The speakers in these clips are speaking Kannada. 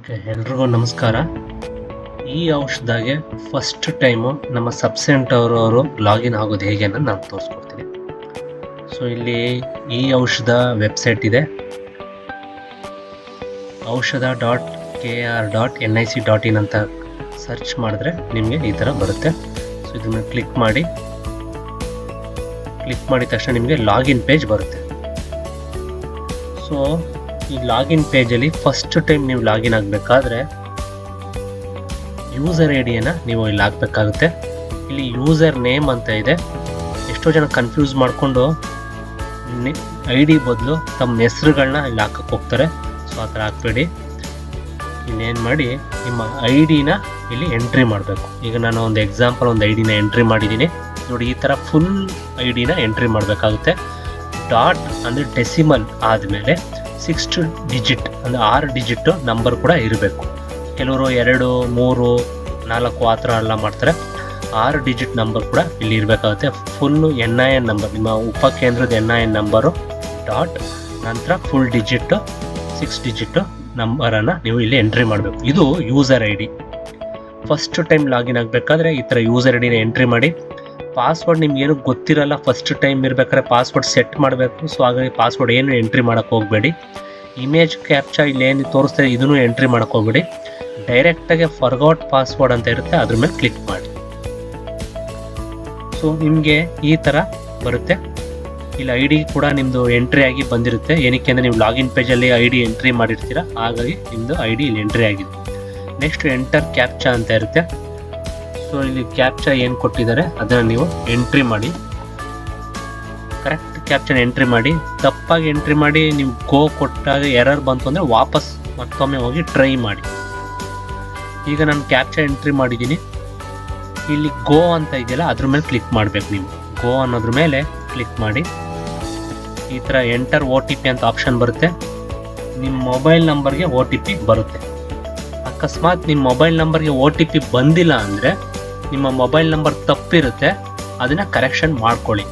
ಓಕೆ, ಎಲ್ರಿಗೂ ನಮಸ್ಕಾರ. ಈ ಔಷಧಾಗೆ ಫಸ್ಟ್ ಟೈಮು ನಮ್ಮ ಸಬ್ಸೆಂಟ್ ಅವರು ಅವರು ಲಾಗಿನ್ ಆಗೋದು ಹೇಗೆ ಅನ್ನೋದು ನಾನು ತೋರಿಸ್ಕೊಡ್ತೀನಿ. ಸೊ ಇಲ್ಲಿ ಈ ಔಷಧ ವೆಬ್ಸೈಟ್ ಇದೆ. Aushadha dot K R dot N I C dot in ಅಂತ ಸರ್ಚ್ ಮಾಡಿದ್ರೆ ನಿಮಗೆ ಈ ಥರ ಬರುತ್ತೆ. ಸೊ ಇದನ್ನು ಕ್ಲಿಕ್ ಮಾಡಿ. ಕ್ಲಿಕ್ ಮಾಡಿದ ತಕ್ಷಣ ನಿಮಗೆ ಲಾಗಿನ್ ಪೇಜ್ ಬರುತ್ತೆ. ಸೊ ಈ ಲಾಗಿನ್ ಪೇಜಲ್ಲಿ ಫಸ್ಟ್ ಟೈಮ್ ನೀವು ಲಾಗಿನ್ ಆಗಬೇಕಾದ್ರೆ ಯೂಸರ್ ಐ ಡಿಯನ್ನು ನೀವು ಇಲ್ಲಿ ಹಾಕಬೇಕಾಗುತ್ತೆ. ಇಲ್ಲಿ ಯೂಸರ್ ನೇಮ್ ಅಂತ ಇದೆ. ಎಷ್ಟೋ ಜನ ಕನ್ಫ್ಯೂಸ್ ಮಾಡಿಕೊಂಡು ಐ ಡಿ ಬದಲು ತಮ್ಮ ಹೆಸರುಗಳನ್ನ ಇಲ್ಲಿ ಹಾಕಕ್ಕೆ ಹೋಗ್ತಾರೆ. ಸೊ ಆ ಥರ ಹಾಕ್ಬೇಡಿ ಇನ್ನೇನು ಮಾಡಿ, ನಿಮ್ಮ ಐ ಡಿನ ಇಲ್ಲಿ ಎಂಟ್ರಿ ಮಾಡಬೇಕು. ಈಗ ನಾನು ಒಂದು ಎಕ್ಸಾಂಪಲ್ ಒಂದು ಐ ಡಿನ ಎಂಟ್ರಿ ಮಾಡಿದ್ದೀನಿ. ನೋಡಿ, ಈ ಥರ ಫುಲ್ ಐ ಡಿನ ಎಂಟ್ರಿ ಮಾಡಬೇಕಾಗುತ್ತೆ. ಡಾಟ್ ಅಂದರೆ ಡೆಸಿಮಲ್ ಆದಮೇಲೆ ಸಿಕ್ಸ್ ಡಿಜಿಟ್ ಅಂದರೆ ಆರು ಡಿಜಿಟ್ ನಂಬರ್ ಕೂಡ ಇರಬೇಕು. ಕೆಲವರು ಎರಡು, ಮೂರು, ನಾಲ್ಕು ಆ ಥರ ಎಲ್ಲ ಮಾಡ್ತಾರೆ. ಆರು ಡಿಜಿಟ್ ನಂಬರ್ ಕೂಡ ಇಲ್ಲಿ ಇರಬೇಕಾಗುತ್ತೆ. Full N I N number ನಿಮ್ಮ ಉಪಕೇಂದ್ರದ N I N number dot ನಂತರ ಫುಲ್ ಡಿಜಿಟ್ ಸಿಕ್ಸ್ ಡಿಜಿಟ್ ನಂಬರನ್ನು ನೀವು ಇಲ್ಲಿ ಎಂಟ್ರಿ ಮಾಡಬೇಕು. ಇದು user I D first time login ಆಗಬೇಕಾದ್ರೆ ಈ ಥರ ಯೂಸರ್ ಐ ಡಿನ ಎಂಟ್ರಿ ಮಾಡಿ. ಪಾಸ್ವರ್ಡ್ ನಿಮ್ಗೇನು ಗೊತ್ತಿರಲ್ಲ ಫಸ್ಟ್ ಟೈಮ್ ಇರಬೇಕಾದ್ರೆ ಪಾಸ್ವರ್ಡ್ ಸೆಟ್ ಮಾಡಬೇಕು. ಸೊ ಹಾಗಾಗಿ ಪಾಸ್ವರ್ಡ್ ಏನು ಎಂಟ್ರಿ ಮಾಡೋಕ್ಕೆ ಹೋಗಬೇಡಿ. ಇಮೇಜ್ ಕ್ಯಾಪ್ಚಾ ಇಲ್ಲಿ ಏನು ತೋರಿಸ್ತಾರೆ ಇದನ್ನು ಎಂಟ್ರಿ ಮಾಡೋಕ್ಕೆ ಹೋಗಬೇಡಿ. ಡೈರೆಕ್ಟಾಗಿ ಫರ್ಗೌಟ್ ಪಾಸ್ವರ್ಡ್ ಅಂತ ಇರುತ್ತೆ, ಅದ್ರ ಮೇಲೆ ಕ್ಲಿಕ್ ಮಾಡಿ. ಸೊ ನಿಮಗೆ ಈ ಥರ ಬರುತ್ತೆ. ಇಲ್ಲಿ ಐ ಡಿ ಕೂಡ ನಿಮ್ಮದು ಎಂಟ್ರಿ ಆಗಿ ಬಂದಿರುತ್ತೆ. ಏನಕ್ಕೆ ಅಂದರೆ ನೀವು ಲಾಗಿನ್ ಪೇಜಲ್ಲಿ ಐ ಡಿ ಎಂಟ್ರಿ ಮಾಡಿರ್ತೀರ, ಹಾಗಾಗಿ ನಿಮ್ಮದು ಐ ಡಿ ಇಲ್ಲಿ ಎಂಟ್ರಿ ಆಗಿದೆ. ನೆಕ್ಸ್ಟ್ ಎಂಟರ್ ಕ್ಯಾಪ್ಚಾ ಅಂತ ಇರುತ್ತೆ. ಸೊ ಇಲ್ಲಿ ಕ್ಯಾಪ್ಚಾ ಏನು ಕೊಟ್ಟಿದ್ದಾರೆ, ಅದನ್ನು ನೀವು ಎಂಟ್ರಿ ಮಾಡಿ. ಕರೆಕ್ಟ್ ಕ್ಯಾಪ್ಚನ್ ಎಂಟ್ರಿ ಮಾಡಿ. ತಪ್ಪಾಗಿ ಎಂಟ್ರಿ ಮಾಡಿ, ನೀವು ಗೋ ಕೊಟ್ಟಾಗ ಎರರ್ ಬಂತು ಅಂದರೆ ವಾಪಸ್ ಮತ್ತೊಮ್ಮೆ ಹೋಗಿ ಟ್ರೈ ಮಾಡಿ. ಈಗ ನಾನು ಕ್ಯಾಪ್ಚರ್ ಎಂಟ್ರಿ ಮಾಡಿದ್ದೀನಿ. ಇಲ್ಲಿ ಗೋ ಅಂತ ಇದೆಯಲ್ಲ, ಅದ್ರ ಮೇಲೆ ಕ್ಲಿಕ್ ಮಾಡಬೇಕು ನೀವು. ಗೋ ಅನ್ನೋದ್ರ ಮೇಲೆ ಕ್ಲಿಕ್ ಮಾಡಿ. ಈ ಥರ ಎಂಟರ್ ಒ ಟಿ ಪಿ ಅಂತ ಆಪ್ಷನ್ ಬರುತ್ತೆ. ನಿಮ್ಮ ಮೊಬೈಲ್ ನಂಬರ್ಗೆ ಒ ಟಿ ಪಿ ಬರುತ್ತೆ. ಅಕಸ್ಮಾತ್ ನಿಮ್ಮ ಮೊಬೈಲ್ ನಂಬರ್ಗೆ ಒ ಟಿ ಪಿ ಬಂದಿಲ್ಲ ಅಂದರೆ ನಿಮ್ಮ ಮೊಬೈಲ್ ನಂಬರ್ ತಪ್ಪಿರುತ್ತೆ, ಅದನ್ನು ಕರೆಕ್ಷನ್ ಮಾಡ್ಕೊಳ್ಳಿ.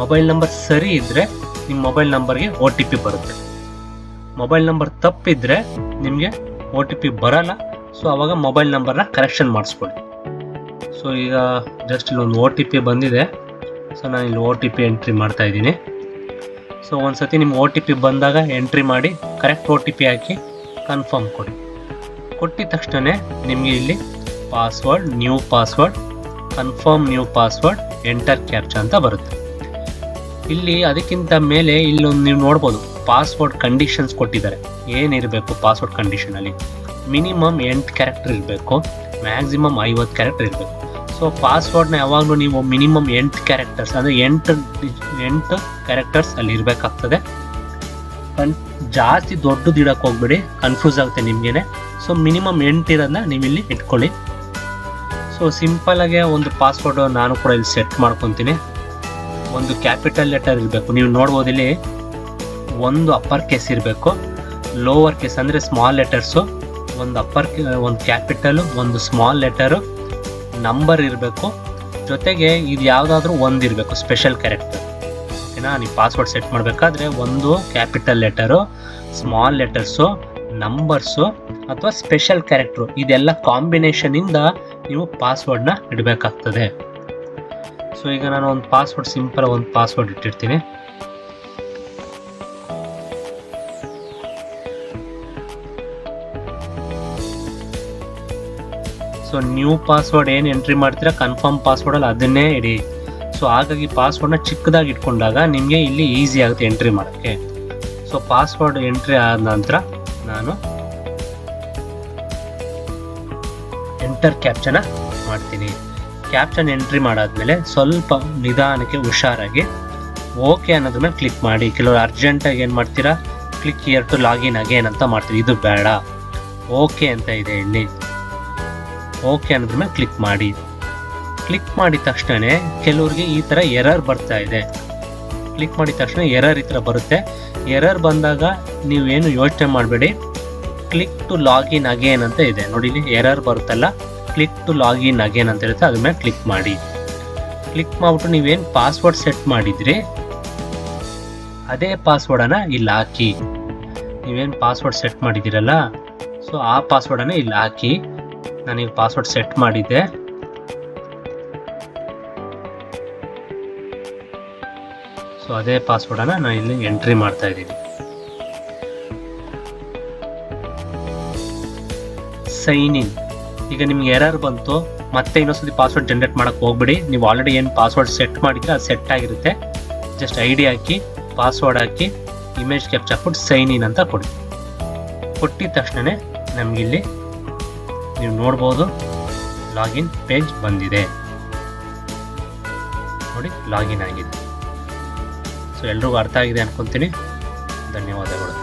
ಮೊಬೈಲ್ ನಂಬರ್ ಸರಿ ಇದ್ದರೆ ನಿಮ್ಮ ಮೊಬೈಲ್ ನಂಬರ್ಗೆ ಒ ಟಿ ಪಿ ಬರುತ್ತೆ. ಮೊಬೈಲ್ ನಂಬರ್ ತಪ್ಪಿದ್ರೆ ನಿಮಗೆ ಒ ಟಿ ಪಿ ಬರಲ್ಲ ಸೊ ಅವಾಗ ಮೊಬೈಲ್ ನಂಬರ್ನ ಕರೆಕ್ಷನ್ ಮಾಡಿಸ್ಕೊಳ್ಳಿ. ಸೊ ಈಗ ಜಸ್ಟ್ ಇಲ್ಲೊಂದು ಒ ಟಿ ಪಿ ಬಂದಿದೆ. ಸೊ ನಾನು ಇಲ್ಲಿ ಒ ಟಿ ಪಿ ಎಂಟ್ರಿ ಮಾಡ್ತಾ ಇದ್ದೀನಿ. ಸೊ ಒಂದ್ಸತಿ ನಿಮ್ಮ ಒ ಟಿ ಪಿ ಬಂದಾಗ ಎಂಟ್ರಿ ಮಾಡಿ ಕರೆಕ್ಟ್ ಒ ಟಿ ಪಿ ಹಾಕಿ ಕನ್ಫರ್ಮ್ ಕೊಡಿ. ಕೊಟ್ಟಿದ ತಕ್ಷಣ ನಿಮಗೆ ಇಲ್ಲಿ password new password confirm new password enter captcha ಅಂತ ಬರುತ್ತೆ. ಇಲ್ಲಿ ಅದಕ್ಕಿಂತ ಮೇಲೆ ಇಲ್ಲೊಂದು ನೀವು ನೋಡ್ಬೋದು ಪಾಸ್ವರ್ಡ್ ಕಂಡೀಷನ್ಸ್ ಕೊಟ್ಟಿದ್ದಾರೆ. ಏನಿರಬೇಕು ಪಾಸ್ವರ್ಡ್ ಕಂಡೀಷನಲ್ಲಿ ಮಿನಿಮಮ್ ಎಂಟು ಕ್ಯಾರೆಕ್ಟರ್ ಇರಬೇಕು ಮ್ಯಾಕ್ಸಿಮಮ್ ಐವತ್ತು ಕ್ಯಾರೆಕ್ಟರ್ ಇರಬೇಕು. ಸೊ ಪಾಸ್ವರ್ಡ್ನ ಯಾವಾಗಲೂ ನೀವು ಮಿನಿಮಮ್ ಎಂಟು ಕ್ಯಾರೆಕ್ಟರ್ಸ್ ಅಂದರೆ ಎಂಟು ಎಂಟು ಕ್ಯಾರೆಕ್ಟರ್ಸ್ ಅಲ್ಲಿ ಇರಬೇಕಾಗ್ತದೆ. ಕನ್, ಜಾಸ್ತಿ ದೊಡ್ಡದು ಇಡಕ್ಕೆ ಹೋಗ್ಬೇಡಿ ಕನ್ಫ್ಯೂಸ್ ಆಗುತ್ತೆ ನಿಮಗೇನೆ. ಸೊ ಮಿನಿಮಮ್ ಎಂಟು ಇರೋದನ್ನ ನೀವು ಇಲ್ಲಿ ಇಟ್ಕೊಳ್ಳಿ. ಸೊ ಸಿಂಪಲಾಗೆ ಒಂದು ಪಾಸ್ವರ್ಡ್ ನಾನು ಕೂಡ ಇಲ್ಲಿ ಸೆಟ್ ಮಾಡ್ಕೊತೀನಿ. ಒಂದು ಕ್ಯಾಪಿಟಲ್ ಲೆಟರ್ ಇರಬೇಕು. ನೀವು ನೋಡ್ಬೋದು ಇಲ್ಲಿ ಒಂದು ಅಪ್ಪರ್ ಕೇಸ್ ಇರಬೇಕು. ಲೋವರ್ ಕೇಸ್ ಅಂದರೆ ಸ್ಮಾಲ್ ಲೆಟರ್ಸು ಒಂದು ಅಪ್ಪರ್ ಒಂದು ಕ್ಯಾಪಿಟಲು ಒಂದು ಸ್ಮಾಲ್ ಲೆಟರು ನಂಬರ್ ಇರಬೇಕು. ಜೊತೆಗೆ ಇದು ಯಾವುದಾದ್ರೂ ಒಂದು ಇರಬೇಕು ಸ್ಪೆಷಲ್ ಕ್ಯಾರೆಕ್ಟರ್ ಓಕೆನಾ? ನೀವು ಪಾಸ್ವರ್ಡ್ ಸೆಟ್ ಮಾಡಬೇಕಾದ್ರೆ ಒಂದು capital letter small letters numbers ಅಥವಾ ಸ್ಪೆಷಲ್ ಕ್ಯಾರೆಕ್ಟ್ರು ಇದೆಲ್ಲ ಕಾಂಬಿನೇಷನಿಂದ ನೀವು ಪಾಸ್ವರ್ಡ್ನ ಇಡಬೇಕಾಗ್ತದೆ. ಸೊ ಈಗ ನಾನು ಒಂದು ಪಾಸ್ವರ್ಡ್ ಸಿಂಪಲ್ ಒಂದು ಪಾಸ್ವರ್ಡ್ ಇಟ್ಟಿರ್ತೀನಿ. ಸೊ ನ್ಯೂ ಪಾಸ್ವರ್ಡ್ ಏನು ಎಂಟ್ರಿ ಮಾಡ್ತೀರಾ ಕನ್ಫರ್ಮ್ ಪಾಸ್ವರ್ಡಲ್ಲಿ ಅದನ್ನೇ ಇಡಿ. ಸೊ ಹಾಗಾಗಿ ಪಾಸ್ವರ್ಡ್ನ ಚಿಕ್ಕದಾಗಿ ಇಟ್ಕೊಂಡಾಗ ನಿಮಗೆ ಇಲ್ಲಿ ಈಸಿ ಆಗುತ್ತೆ ಎಂಟ್ರಿ ಮಾಡೋಕ್ಕೆ. ಸೊ ಪಾಸ್ವರ್ಡ್ ಎಂಟ್ರಿ ಆದ ನಂತರ ನಾನು ಎಂಟರ್ ಕ್ಯಾಪ್ಚನ ಮಾಡ್ತೀನಿ. ಕ್ಯಾಪ್ಚನ್ ಎಂಟ್ರಿ ಮಾಡಾದ್ಮೇಲೆ ಸ್ವಲ್ಪ ನಿಧಾನಕ್ಕೆ ಹುಷಾರಾಗಿ ಓಕೆ ಅನ್ನೋದ್ರ ಮೇಲೆ ಕ್ಲಿಕ್ ಮಾಡಿ. ಕೆಲವರು ಅರ್ಜೆಂಟಾಗಿ ಏನು ಮಾಡ್ತೀರಾ? Click here to login again ಅಂತ ಮಾಡ್ತೀವಿ. ಇದು ಬೇಡ. ಓಕೆ ಅಂತ ಇದೆ ಇಲ್ಲಿ ಓಕೆ ಅನ್ನೋದ್ರ ಮೇಲೆ ಕ್ಲಿಕ್ ಮಾಡಿ. ಕ್ಲಿಕ್ ಮಾಡಿದ ತಕ್ಷಣ ಕೆಲವ್ರಿಗೆ ಈ ಥರ ಎರರ್ ಬರ್ತಾ ಇದೆ. ಕ್ಲಿಕ್ ಮಾಡಿದ ತಕ್ಷಣ ಎರರ್ ಈ ಥರ ಬರುತ್ತೆ. ಎರರ್ ಬಂದಾಗ ನೀವೇನು ಯೋಚನೆ ಮಾಡಬೇಡಿ. ಕ್ಲಿಕ್ ಟು ಲಾಗಿನ್ ಅಗೇನ್ ಅಂತ ಇದೆ. ನೋಡಿ ಇಲ್ಲಿ ಎರರ್ ಬರುತ್ತಲ್ಲ. ಕ್ಲಿಕ್ ಟು ಲಾಗಿನ್ ಅಗೇನ್ ಅಂತ ಇರುತ್ತೆ. ಅದ್ರ ಕ್ಲಿಕ್ ಮಾಡಿ. ಕ್ಲಿಕ್ ಮಾಡ್ಬಿಟ್ಟು ನೀವೇನು ಪಾಸ್ವರ್ಡ್ ಸೆಟ್ ಮಾಡಿದ್ರಿ, ಅದೇ ಪಾಸ್ವರ್ಡನ್ನು ಇಲ್ಲಿ ಹಾಕಿ. ನೀವೇನು ಪಾಸ್ವರ್ಡ್ ಸೆಟ್ ಮಾಡಿದ್ದೀರಲ್ಲ ಸೊ ಆ ಪಾಸ್ವರ್ಡನ್ನು ಇಲ್ಲಿ ಹಾಕಿ. ನಾನೀಗ ಪಾಸ್ವರ್ಡ್ ಸೆಟ್ ಮಾಡಿದ್ದೆ. ಸೊ ಅದೇ ಪಾಸ್ವರ್ಡನ್ನು ನಾನು ಇಲ್ಲಿ ಎಂಟ್ರಿ ಮಾಡ್ತಾ ಇದ್ದೀನಿ. ಸೈನ್ ಇನ್ ಈಗ ನಿಮ್ಗೆ ಎರರ್ ಬಂತು, ಮತ್ತೆ ಇನ್ನೊಂದ್ಸತಿ ಪಾಸ್ವರ್ಡ್ ಜನರೇಟ್ ಮಾಡಕ್ ಹೋಗ್ಬಿಡಿ. ನೀವು ಆಲ್ರೆಡಿ ಏನು ಪಾಸ್ವರ್ಡ್ ಸೆಟ್ ಮಾಡಿದ್ರೆ, ಅದು ಸೆಟ್ ಆಗಿರುತ್ತೆ. ಜಸ್ಟ್ ಐ ಡಿ ಹಾಕಿ ಪಾಸ್ವರ್ಡ್ ಹಾಕಿ ಇಮೇಜ್ ಕ್ಯಾಪ್ಚರ್ ಹಾಕ್ಬಿಟ್ಟು ಸೈನ್ ಇನ್ ಅಂತ ಕೊಡಿ. ಕೊಟ್ಟಿದ ತಕ್ಷಣನೇ ನಮಗಿಲ್ಲಿ ನೀವು ನೋಡ್ಬೋದು ಲಾಗಿನ್ ಪೇಜ್ ಬಂದಿದೆ. ನೋಡಿ ಲಾಗಿನ್ ಆಗಿದೆ. ಸೊ ಎಲ್ರಿಗೂ ಅರ್ಥ ಆಗಿದೆ ಅನ್ಕೊಂತೀನಿ. ಧನ್ಯವಾದಗಳು.